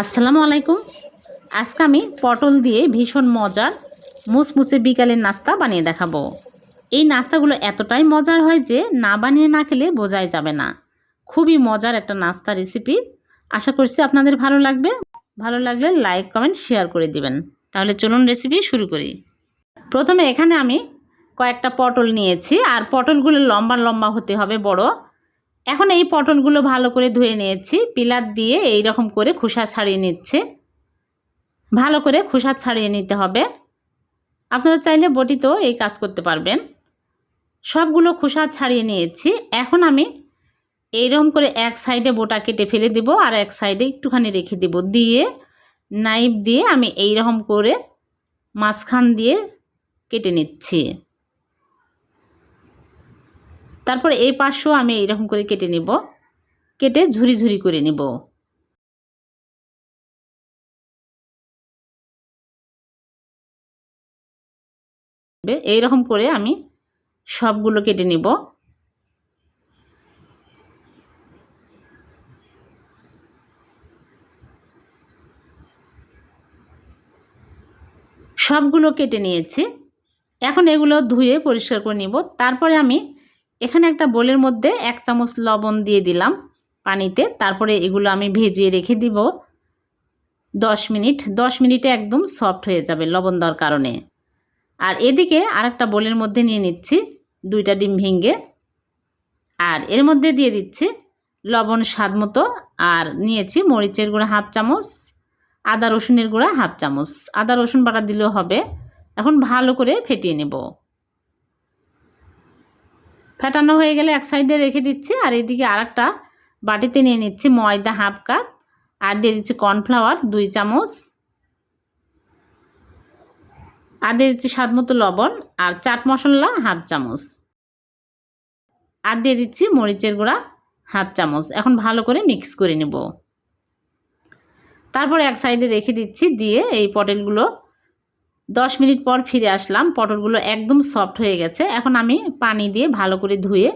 আসসালামু আলাইকুম। আজকে আমি পটল দিয়ে ভীষণ মজার মুচমুচে বিকালের নাস্তা বানিয়ে দেখাবো। এই নাস্তাগুলো এতটাই মজার হয় যে না বানিয়ে না খেলে বোঝাই যাবে না। খুবই মজার একটা নাস্তা রেসিপি। আশা করছি আপনাদের ভালো লাগবে। ভালো লাগলে লাইক, কমেন্ট, শেয়ার করে দিবেন। তাহলে চলুন রেসিপি শুরু করি। প্রথমে এখানে আমি কয়েকটা পটল নিয়েছি। আর পটলগুলো লম্বা লম্বা হতে হবে বড়। এখন এই পটলগুলো ভালো করে ধুয়ে নিয়েছি। পিলার দিয়ে এই রকম করে খোসা ছাড়িয়ে নিচ্ছে। ভালো করে খোসা ছাড়িয়ে নিতে হবে। আপনারা চাইলে বটিতেও এই কাজ করতে পারবেন। সবগুলো খোসা ছাড়িয়ে নিয়েছি। এখন আমি এইরকম করে এক সাইডে বোটা কেটে ফেলে দেব আর এক সাইডে একটুখানি রেখে দেব। দিয়ে নাইফ দিয়ে আমি এই রকম করে মাঝখান দিয়ে কেটে নিচ্ছি। তারপরে এই পাশেও আমি এইরকম করে কেটে নিব। কেটে ঝুরি ঝুরি করে নিব। এইরকম করে আমি সবগুলো কেটে নিব। সবগুলো কেটে নিয়েছি। এখন এগুলো ধুয়ে পরিষ্কার করে নিব। তারপরে আমি এখানে একটা বোলের মধ্যে এক চামচ লবণ দিয়ে দিলাম পানিতে। তারপরে এগুলো আমি ভেজিয়ে রেখে দিব। দশ মিনিট। দশ মিনিটে একদম সফট হয়ে যাবে লবণ দেওয়ার কারণে। আর এদিকে আরেকটা বোলের মধ্যে নিয়ে নিচ্ছি দুইটা ডিম ভেঙে। আর এর মধ্যে দিয়ে দিচ্ছি লবণ স্বাদ মতো। আর নিয়েছি মরিচের গুঁড়া হাফ চামচ, আদা রসুনের গুঁড়া হাফ চামচ। আদা রসুন বাটা দিলেও হবে। এখন ভালো করে ফেটিয়ে নেব। ফেটানো হয়ে গেলে এক সাইডে রেখে দিচ্ছি, আর এদিকে আর একটা বাটিতে নিয়ে নিচ্ছি ময়দা হাফ কাপ, আর দিয়ে দিচ্ছি কর্নফ্লাওয়ার দুই চামচ, আর দিয়ে দিচ্ছি স্বাদ মতো লবণ, আর চাট মশলা হাফ চামচ, আর দিয়ে দিচ্ছি মরিচের গুঁড়া হাফ চামচ। এখন ভালো করে মিক্স করে নেব। তারপর এক সাইডে রেখে দিচ্ছি, দিয়ে এই পটেলগুলো দশ মিনিট পর ফিরে আসলাম। পটলগুলো একদম সফট হয়ে গেছে। এখন আমি পানি দিয়ে ভালো করে ধুয়ে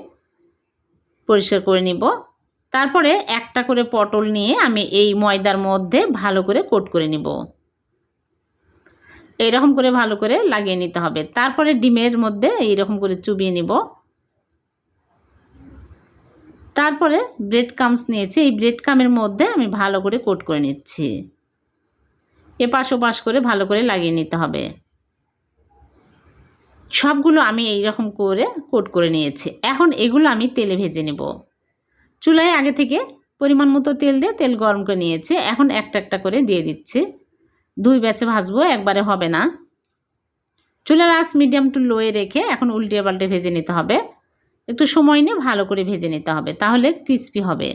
পরিষ্কার করে নিব। তারপরে একটা করে পটল নিয়ে আমি এই ময়দার মধ্যে ভালো করে কোট করে নিব। এইরকম করে ভালো করে লাগিয়ে নিতে হবে। তারপরে ডিমের মধ্যে এইরকম করে চুবিয়ে নিব। তারপরে ব্রেড কামস নিয়েছি। এই ব্রেড কামের মধ্যে আমি ভালো করে কোট করে নিচ্ছি। এপাশ ওপাশ করে ভালো করে লাগিয়ে নিতে হবে। সবগুলো আমি এই রকম করে কোট করে নিয়েছি। এখন এগুলো আমি তেলে ভেজে নেব। চুলায় আগে থেকে পরিমাণ মতো তেল দিয়ে তেল গরম করে নিয়েছি। এখন একটা একটা করে দিয়ে দিচ্ছি। দুই ব্যাচে ভাজবো, একবারে হবে না। চুলার আঁচ মিডিয়াম টু লোয়ে রেখে এখন উল্টে পাল্টে ভেজে নিতে হবে। একটু সময় নিয়ে ভালো করে ভেজে নিতে হবে, তাহলে ক্রিস্পি হবে।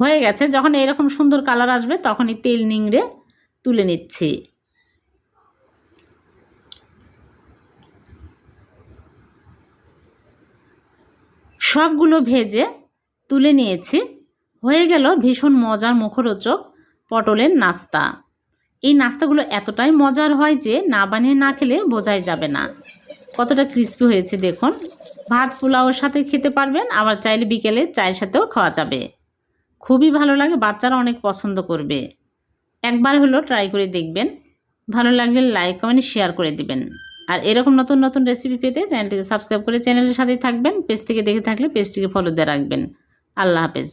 হয়ে গেছে। যখন এরকম সুন্দর কালার আসবে, তখনই তেল নিংড়ে তুলে নিচ্ছি। সবগুলো ভেজে তুলে নিয়েছি। হয়ে গেল ভীষণ মজার মুখরোচক পটলের নাস্তা। এই নাস্তাগুলো এতটাই মজার হয় যে না বানিয়ে না খেলে বোঝাই যাবে না। কতটা ক্রিস্পি হয়েছে দেখুন। ভাত পোলাওর সাথে খেতে পারবেন, আবার চাইলে বিকেলে চায়ের সাথেও খাওয়া যাবে। খুবই ভালো লাগে, বাচ্চারা অনেক পছন্দ করবে। একবার হলো ট্রাই করে দেখবেন। ভালো লাগলে লাইক কমেন্ট শেয়ার করে দিবেন। আর এরকম নতুন নতুন রেসিপি পেতে চ্যানেলটিকে সাবস্ক্রাইব করে চ্যানেলের সাথেই থাকবেন। পেজ থেকে দেখে থাকলে পেজটিকে ফলো দিয়ে রাখবেন। আল্লাহ হাফেজ।